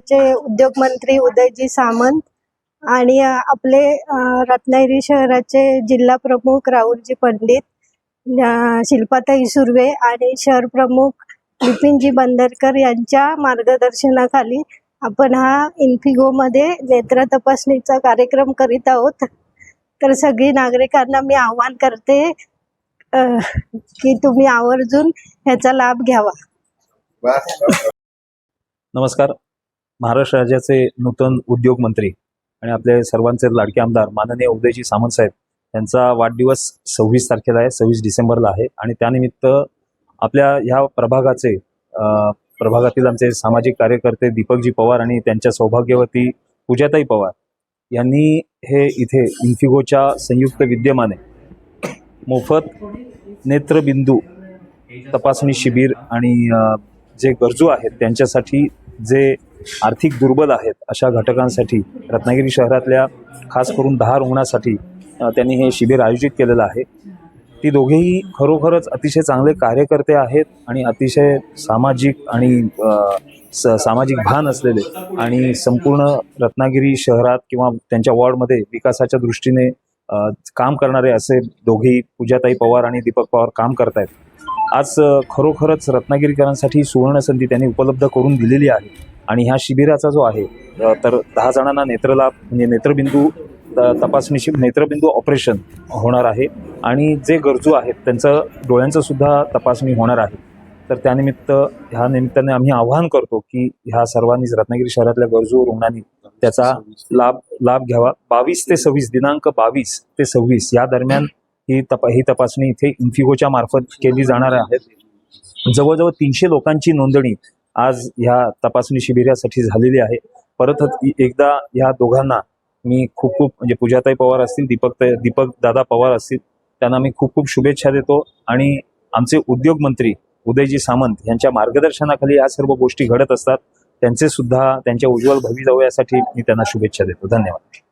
चे उद्योग मंत्री उदयजी सामंत आणि आपले रत्नागिरी शहराचे जिल्हा प्रमुख राहुलजी पंडित शिल्पाताई सुर्वे आणि शहर प्रमुख बिपिनजी बंदरकर यांच्या मार्गदर्शनाखाली आपण हा इन्फिगोमध्ये नेत्र तपासणीचा कार्यक्रम करीत आहोत. तर सगळी नागरिकांना मी आवाहन करते की तुम्ही आवर्जून ह्याचा लाभ घ्यावा. नमस्कार. महाराष्ट्र राज्याचे नूतन उद्योग मंत्री आणि आपले सर्वांचे लाडके आमदार माननीय उदयजी सामंत साहेब यांचा वाढदिवस सव्वीस तारखेला आहे सव्वीस डिसेंबरला आहे आणि त्यानिमित्त आपल्या ह्या प्रभागाचे प्रभागातील आमचे सामाजिक कार्यकर्ते दीपकजी पवार आणि त्यांच्या सौभाग्यवती पूजाताई पवार यांनी हे इथे इन्फिगोच्या संयुक्त विद्यमाने मोफत नेत्रबिंदू तपासणी शिबिर आणि जे गरजू आहेत त्यांच्यासाठी जे आर्थिक दुर्बल आहेत अशा घटकांसाठी रत्नागिरी शहरातल्या खास करून दहा रुग्णासाठी त्यांनी हे शिबिर आयोजित केलेलं आहे. ती दोघेही खरोखरच अतिशय चांगले कार्यकर्ते आहेत आणि अतिशय सामाजिक आणि स सामाजिक भान असलेले आणि संपूर्ण रत्नागिरी शहरात किंवा त्यांच्या वॉर्डमध्ये विकासाच्या दृष्टीने काम करणारे असे दोघेही पूजाताई पवार आणि दीपक पवार काम करतायत. आज खरोखरच रत्नागिरीकरांसाठी सुवर्ण संधी त्यांनी उपलब्ध करून दिलेली आहे आणि ह्या शिबिराचा जो आहे तर दहा जणांना नेत्रलाभ म्हणजे नेत्रबिंदू त- नेत्रबिंदू ऑपरेशन होणार आहे आणि जे गरजू आहेत त्यांचं डोळ्यांचं सुद्धा तपासणी होणार आहे. तर त्यानिमित्त ह्या निमित्ताने आम्ही आवाहन करतो की ह्या सर्वांनीच रत्नागिरी शहरातल्या गरजू रुग्णांनी त्याचा लाभ लाभ घ्यावा. बावीस ते सव्वीस दिनांक बावीस ते सव्वीस या दरम्यान ही तपा ही तपासणी इथे इन्फिगोच्या मार्फत केली जाणार आहे. जवळजवळ तीनशे लोकांची नोंदणी आज ह्या तपासणी शिबिरासाठी झालेली आहे. परत एकदा ह्या दोघांना मी खूप खूप म्हणजे पूजाताई पवार असतील दीपक दीपक दादा पवार असतील त्यांना मी खूप खूप शुभेच्छा देतो. आणि आमचे उद्योग मंत्री उदयजी सामंत यांच्या मार्गदर्शनाखाली या सर्व गोष्टी घडत असतात. त्यांचे सुद्धा त्यांच्या उज्ज्वल भवितव्यासाठी मी त्यांना शुभेच्छा देतो. धन्यवाद.